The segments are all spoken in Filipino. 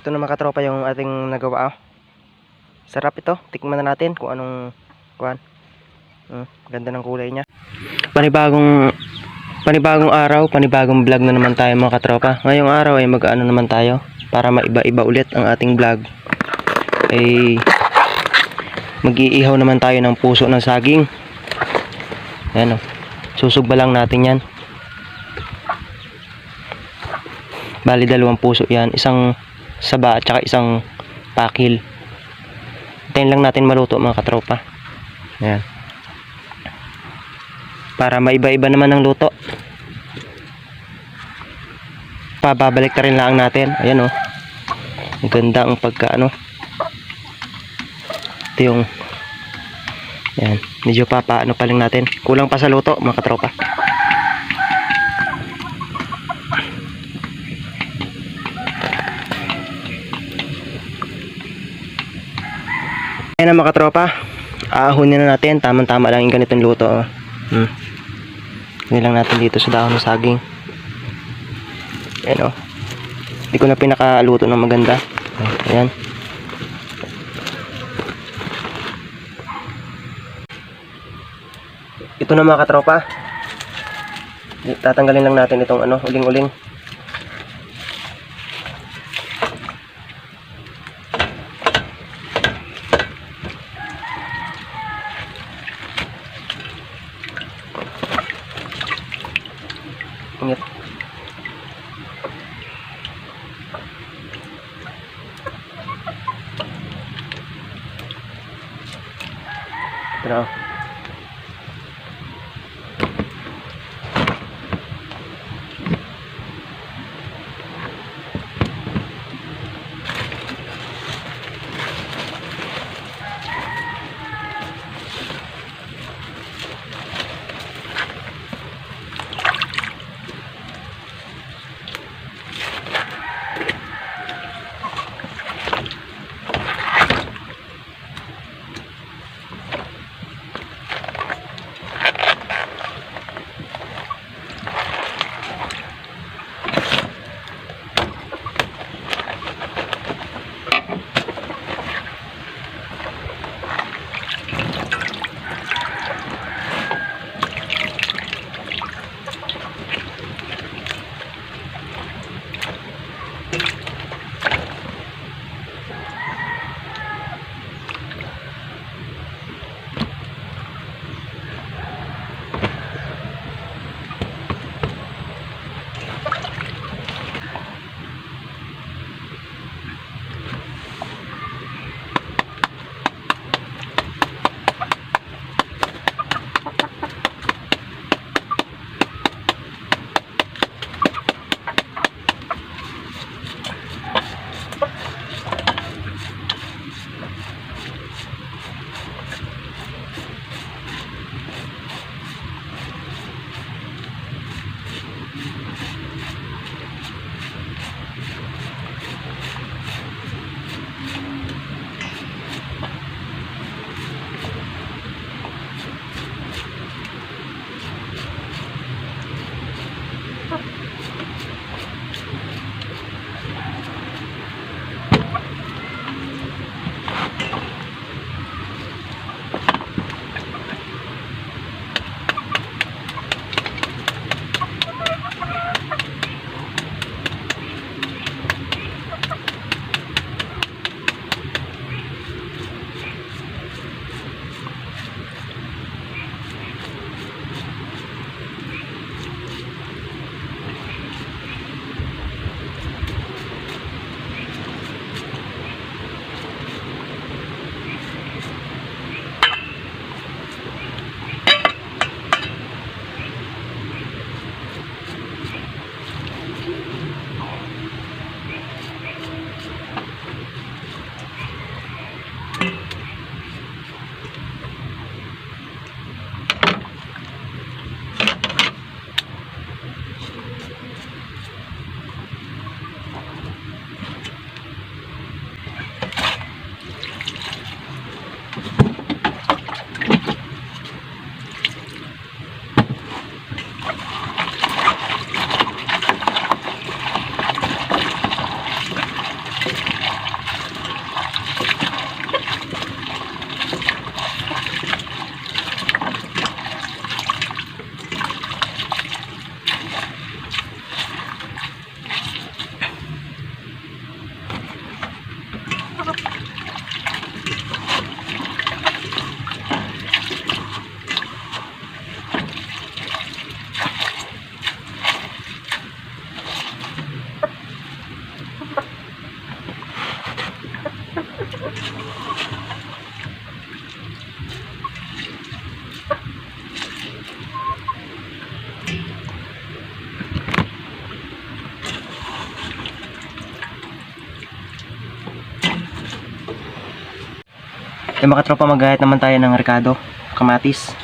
Ito na mga katropa yung ating nagawa. oh. Sarap ito. Tikman na natin kung anong kuan. Hmm, ganda ng kulay niya. Panibagong panibagong araw, panibagong vlog na naman tayo mga katropa. Ngayong araw ay mag-ano naman tayo para maiba-iba ulit ang ating vlog. Ay mag-iihaw naman tayo ng puso ng saging. Ayan oh. Susugba lang natin yan. Bali dalawang puso yan. Isang saba at saka isang pakil. Hintayin lang natin maluto mga katropa. Ayan. Para maiba-iba naman ang luto. Pababalik na rin lang natin. Ayan oh. Ang ganda ang pagka ano. Ito yung Ayan. Medyo papaano pa lang natin. Kulang pa sa luto mga katropa. Ayan na mga katropa. Aahunin na natin. Tamang-tama lang yung ganitong luto. oh. Hmm. Hindi lang natin dito sa dahon ng saging. Ayan o. Hindi ko na pinakaluto ng maganda. Ayan. Ito na mga katropa. Tatanggalin lang natin itong ano, uling-uling. Ito na. Mga tropa, magayat naman tayo ng Ricardo. Kamatis.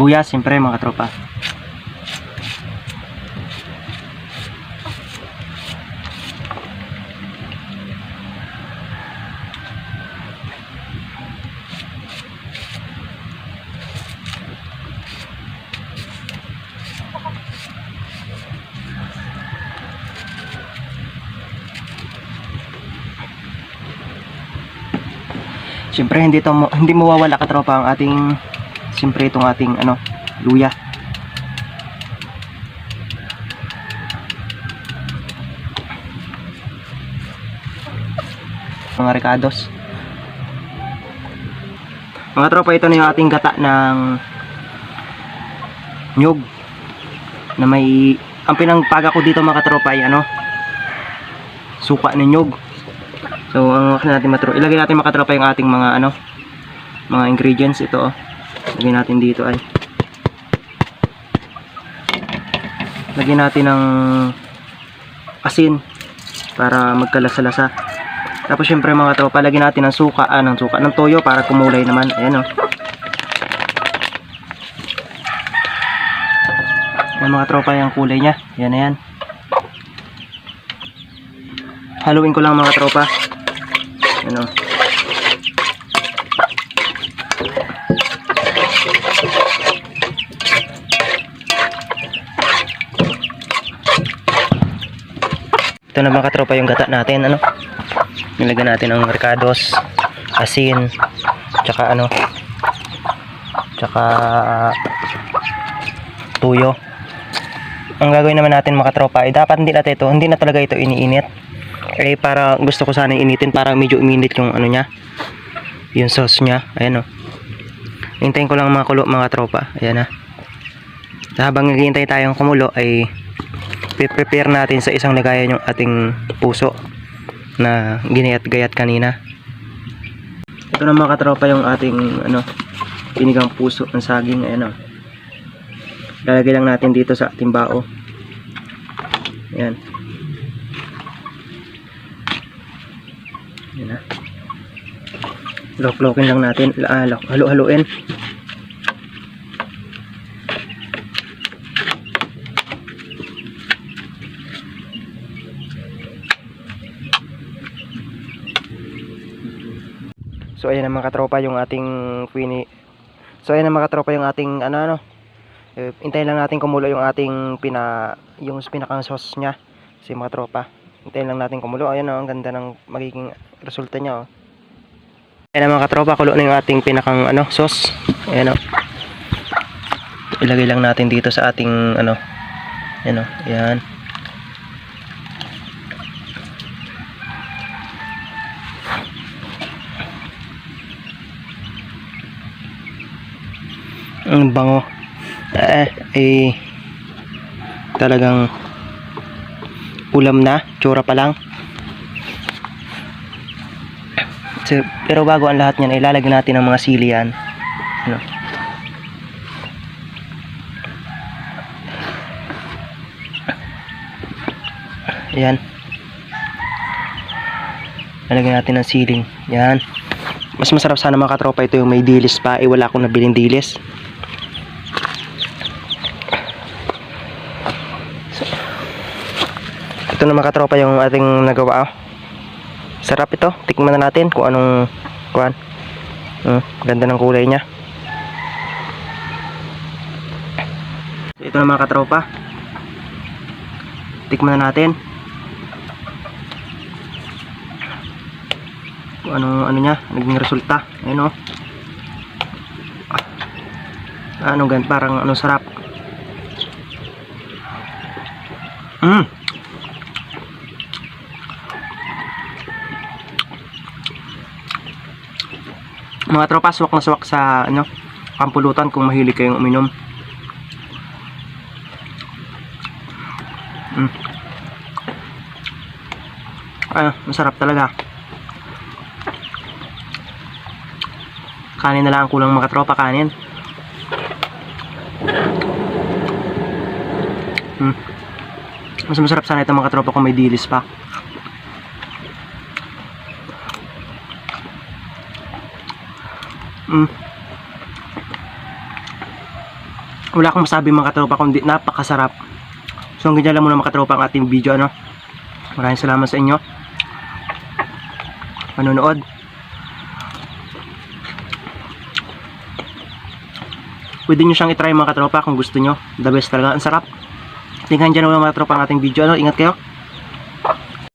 Sibuyas, siyempre mga tropa. Siyempre hindi to hindi mawawala katropa ang ating siyempre itong ating ano luya. Mga recados. Mga tropa ito na yung ating gata ng nyug na may ang pinangpaga ko dito mga tropa ay ano suka ng nyug. So, ang mga natin matro, ilagay natin mga katropa yung ating mga ano, mga ingredients ito oh. Lagay natin dito ay. Lagyan natin ng asin para magkalasa-lasa. Tapos syempre mga tropa, lagyan natin ng suka, ah, ng suka, ng toyo para kumulay naman. Ayan oh. Ayan mga tropa yung kulay niya. Yan na yan. Haluin ko lang mga tropa. Ano? Ito na mga katropa yung gata natin, ano? Nilagyan natin ng ricados, asin, tsaka ano, tsaka tuyo. Ang gagawin naman natin mga katropa ay dapat hindi natin ito, hindi na talaga ito iniinit. Eh para gusto ko sana initin para medyo uminit yung ano niya. Yung sauce niya. Ayan o. Hintayin ko lang mga kulo mga tropa. Ayan na. Habang naghihintay tayong kumulo ay prepare natin sa isang lagayan yung ating puso na ginayat-gayat kanina. Ito na mga katropa yung ating ano pinigang puso ng saging. Ayan o. Lalagay lang natin dito sa ating bao. Ayan. Yan na. Lok-lokin lang natin. Ah, halo-haloin. Ayan na mga katropa yung ating pini So ayan na mga katropa yung ating ano ano eh, Hintayin lang natin kumulo yung ating pina yung pinakang sauce niya si mga tropa. Hintayin lang natin kumulo. Ayan oh, ang ganda ng magiging resulta niya oh. Ayan na mga katropa, kulo na yung ating pinakang ano, sauce. Ayan oh. Ilagay lang natin dito sa ating ano. Ayan oh, ayan. Ang bango. Eh, eh, talagang ulam na, tsura pa lang. So, pero bago ang lahat niyan, ilalagay natin ang mga sili yan. Ano? Yan. Lalagyan natin ng siling. Yan. Mas masarap sana mga katropa ito yung may dilis pa. Eh wala akong nabiling dilis. Ito na mga katropa yung ating nagawa. oh. Sarap ito. Tikman na natin kung anong kuan. Hmm, ganda ng kulay niya. Ito na mga katropa. Tikman na natin. Kung ano ano niya, naging resulta. Ayun oh. Ano gan parang ano sarap. Mm. Mga tropa, swak na swak sa ano, pampulutan kung mahilig kayong uminom. Mm. Ah, masarap talaga. Kanin na lang ang kulang mga tropa, kanin. Mm. Mas masarap sana ito mga tropa kung may dilis pa. Mm. Wala akong masabi mga katropa kundi napakasarap. So hanggang dyan lang muna mga katropa ang ating video ano. Maraming salamat sa inyo. Manonood. Pwede nyo siyang itry mga katropa kung gusto nyo. The best talaga. Ang sarap. Tingnan dyan mga katropa ang ating video. Ano? Ingat kayo.